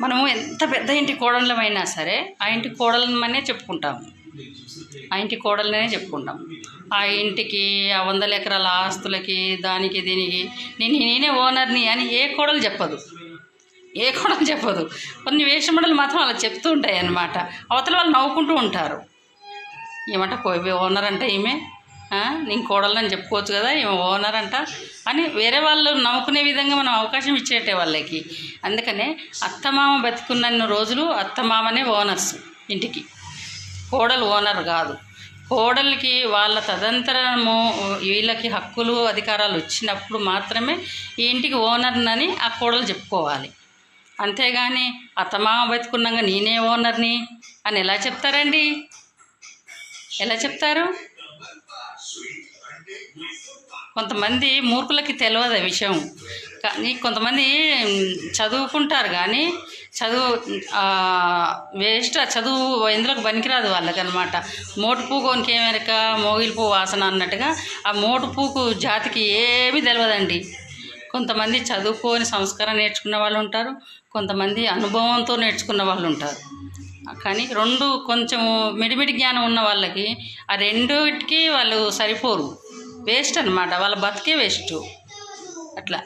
మనము ఎంత పెద్ద ఇంటి కోడళ్ళమైనా సరే ఆ ఇంటి కోడలమనే చెప్పుకుంటాము ఆ ఇంటి కోడలనే చెప్పుకుంటాం. ఆ ఇంటికి ఆ వందల ఎకరాల ఆస్తులకి దానికి దీనికి నేను నేనే ఓనర్ని అని ఏ కోడలు చెప్పదు. ఏ కోడలు చెప్పదు. కొన్ని వేషమడలు మాత్రం అలా చెప్తూ ఉంటాయి అన్నమాట అవతల వాళ్ళు నవ్వుకుంటూ ఉంటారు. ఏమంట ఓనర్ అంటే ఈమె నేను కోడలని చెప్పుకోవచ్చు కదా ఈమె ఓనర్ అంట. అని వేరే వాళ్ళు నమ్ముకునే విధంగా మనం అవకాశం ఇచ్చేటే వాళ్ళకి. అందుకనే అత్తమామ బతికున్నన్ని రోజులు అత్తమామనే ఓనర్స్ ఇంటికి. కోడలు ఓనర్ కాదు. కోడలికి వాళ్ళ తదంతరము వీళ్ళకి హక్కులు అధికారాలు వచ్చినప్పుడు మాత్రమే ఈ ఇంటికి ఓనర్నని ఆ కోడలు చెప్పుకోవాలి. అంతేగాని అత్తమామ బతుకున్నాక నేనే ఓనర్ని అని ఎలా చెప్తారండి? ఎలా చెప్తారు? కొంతమంది మూర్ఖులకి తెలియదు ఆ విషయం. కానీ కొంతమంది చదువుకుంటారు కానీ చదువు వేస్ట్ చదువు ఎందులోకి పనికిరాదు వాళ్ళకి అనమాట మోటు పూకోనికి ఏమెరక మోగిలి పువ్వు వాసన అన్నట్టుగా ఆ మోటు పూకు జాతికి ఏమీ తెలియదండి కొంతమంది చదువుకొని సంస్కారం నేర్చుకున్న వాళ్ళు ఉంటారు కొంతమంది అనుభవంతో నేర్చుకున్న వాళ్ళు ఉంటారు. కానీ రెండు కొంచెం మిడిమిడి జ్ఞానం ఉన్న వాళ్ళకి ఆ రెండుకి వాళ్ళు సరిపోరు. వేస్ట్ అన్నమాట. వాళ్ళ బతికే వేస్ట్. అట్లా.